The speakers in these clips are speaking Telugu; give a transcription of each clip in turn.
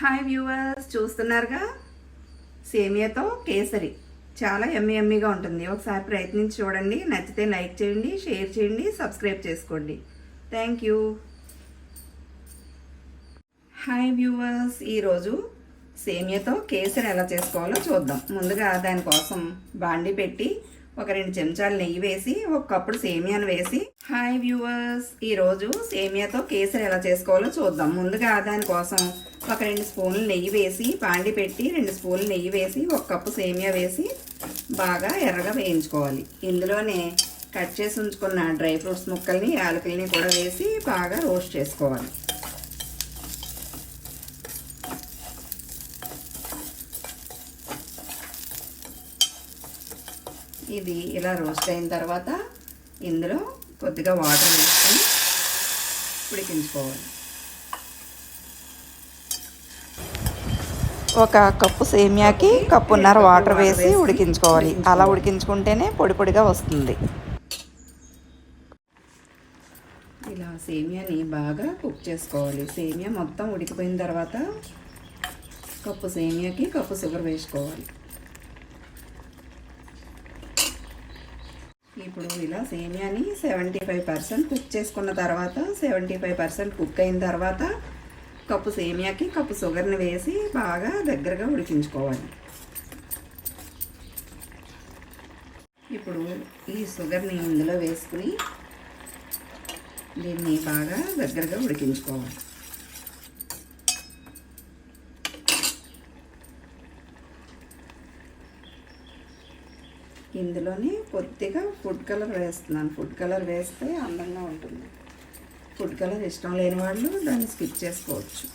హాయ్ వ్యూవర్స్ చూస్తున్నారుగా? సేమియాతో కేసరి. చాలా ఎమ్మి ఎమ్మిగా ఉంటుంది. ఒకసారి ప్రయత్నించి చూడండి. నచ్చితే లైక్ చేయండి షేర్ చేయండి సబ్స్క్రైబ్ చేసుకోండి. థ్యాంక్ యూ హాయ్ వ్యూవర్స్ ఈరోజు సేమియాతో కేసరి ఎలా చేసుకోవాలో చూద్దాం. ముందుగా దానికోసం బాండి పెట్టి ఒక రెండు చెంచాలు నెయ్యి వేసి ఒక కప్పుడు సేమియాను వేసి. హాయ్ వ్యూవర్స్ ఈరోజు సేమియాతో కేసరి ఎలా చేసుకోవాలో చూద్దాం. ముందుగా దానికోసం ఒక రెండు స్పూన్లు నెయ్యి వేసి పాండి పెట్టి రెండు స్పూన్లు నెయ్యి వేసి ఒక కప్పు సేమియా వేసి బాగా ఎర్రగా వేయించుకోవాలి. ఇందులోనే కట్ చేసి ఉంచుకున్న డ్రై ఫ్రూట్స్ ముక్కల్ని యాలకుల్ని కూడా వేసి బాగా రోస్ట్ చేసుకోవాలి. ఇది ఇలా రోస్ట్ అయిన తర్వాత ఇందులో కొద్దిగా వాటర్ వేసుకొని ఉడికించుకోవాలి. ఒక కప్పు సేమియాకి కప్పున్నర వాటర్ వేసి ఉడికించుకోవాలి. అలా ఉడికించుకుంటేనే పొడి పొడిగా వస్తుంది. ఇలా సేమియాని బాగా కుక్ చేసుకోవాలి. సేమియా మొత్తం ఉడికిపోయిన తర్వాత కప్పు సేమియాకి కప్పు షుగర్ వేసుకోవాలి. ఇప్పుడు ఇలా సేమియాని సెవెంటీ ఫైవ్ పర్సెంట్ కుక్ చేసుకున్న తర్వాత సెవెంటీ ఫైవ్ పర్సెంట్ కుక్ అయిన తర్వాత కప్పు సేమియాకి కప్పు షుగర్ని వేసి బాగా దగ్గరగా ఉడికించుకోవాలి. ఇప్పుడు ఈ షుగర్ని ఇందులో వేసుకుని దీన్ని బాగా దగ్గరగా ఉడికించుకోవాలి. ఇందులోనే కొద్దిగా ఫుడ్ కలర్ వేస్తున్నాను. ఫుడ్ కలర్ వేస్తే అందంగా ఉంటుంది. ఫుడ్ కలర్ ఇష్టం లేని వాళ్ళు దాన్ని స్కిప్ చేసుకోవచ్చు.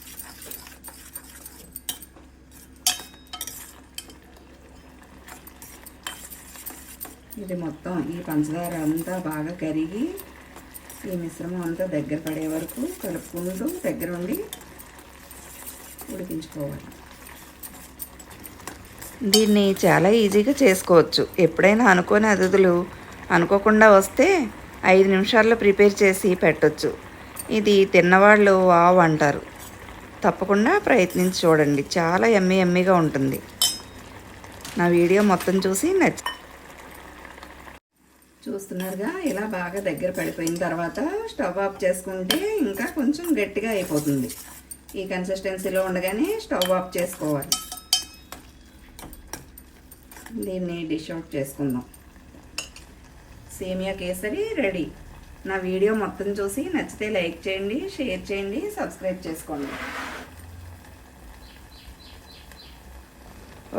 ఇది మొత్తం ఈ పంచదార అంతా బాగా కరిగి ఈ మిశ్రమం అంతా దగ్గర పడే వరకు కలుపుకుంటూ దగ్గర ఉండి ఉడికించుకోవాలి. దీన్ని చాలా ఈజీగా చేసుకోవచ్చు. ఎప్పుడైనా అనుకోని అతిథులు అనుకోకుండా వస్తే ఐదు నిమిషాల్లో ప్రిపేర్ చేసి పెట్టచ్చు. ఇది తిన్నవాళ్ళు వావ్ అంటారు. తప్పకుండా ప్రయత్నించి చూడండి. చాలా ఎమ్మె ఎమ్మెగా ఉంటుంది. నా వీడియో మొత్తం చూసి నచ్చ చూస్తున్నారుగా? ఇలా బాగా దగ్గర పడిపోయిన తర్వాత స్టవ్ ఆఫ్ చేసుకుంటే ఇంకా కొంచెం గట్టిగా అయిపోతుంది. ఈ కన్సిస్టెన్సీలో ఉండగానే స్టవ్ ఆఫ్ చేసుకోవాలి. దీన్ని డిష్ అవుట్ చేసుకుందాం. సేమియా కేసరి రెడీ. నా వీడియో మొత్తం చూసి నచ్చితే లైక్ చేయండి షేర్ చేయండి సబ్స్క్రైబ్ చేసుకోండి.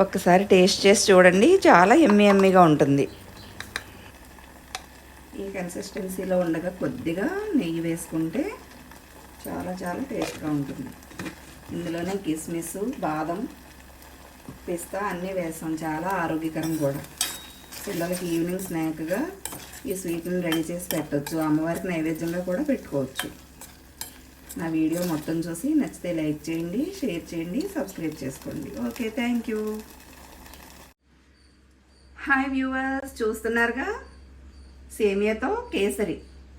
ఒక్కసారి టేస్ట్ చేసి చూడండి చాలా ఎమ్మి ఎమ్మిగా ఉంటుంది. ఈ కన్సిస్టెన్సీలో ఉండగా కొద్దిగా నెయ్యి వేసుకుంటే చాలా చాలా టేస్ట్గా ఉంటుంది. ఇందులోనే కిస్మిస్ బాదం పిస్తా అన్నీ వేసాం చాలా ఆరోగ్యకరం కూడా. పిల్లలకి ఈవినింగ్ స్నాక్గా ఈ స్వీట్ని రెడీ చేసి పెట్టవచ్చు అమ్మవారికి నైవేద్యంగా కూడా పెట్టుకోవచ్చు. నా వీడియో మొత్తం చూసి నచ్చితే లైక్ చేయండి షేర్ చేయండి సబ్స్క్రైబ్ చేసుకోండి. Okay thank you. Hi viewers చూస్తున్నారుగా? సేమియాతో కేసరి.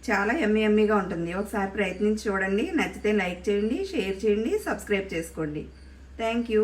చాలా ఎమ్మి ఎమ్మిగా ఉంటుంది. ఒకసారి ప్రయత్నించి చూడండి. నచ్చితే లైక్ చేయండి షేర్ చేయండి సబ్స్క్రైబ్ చేసుకోండి. Thank you.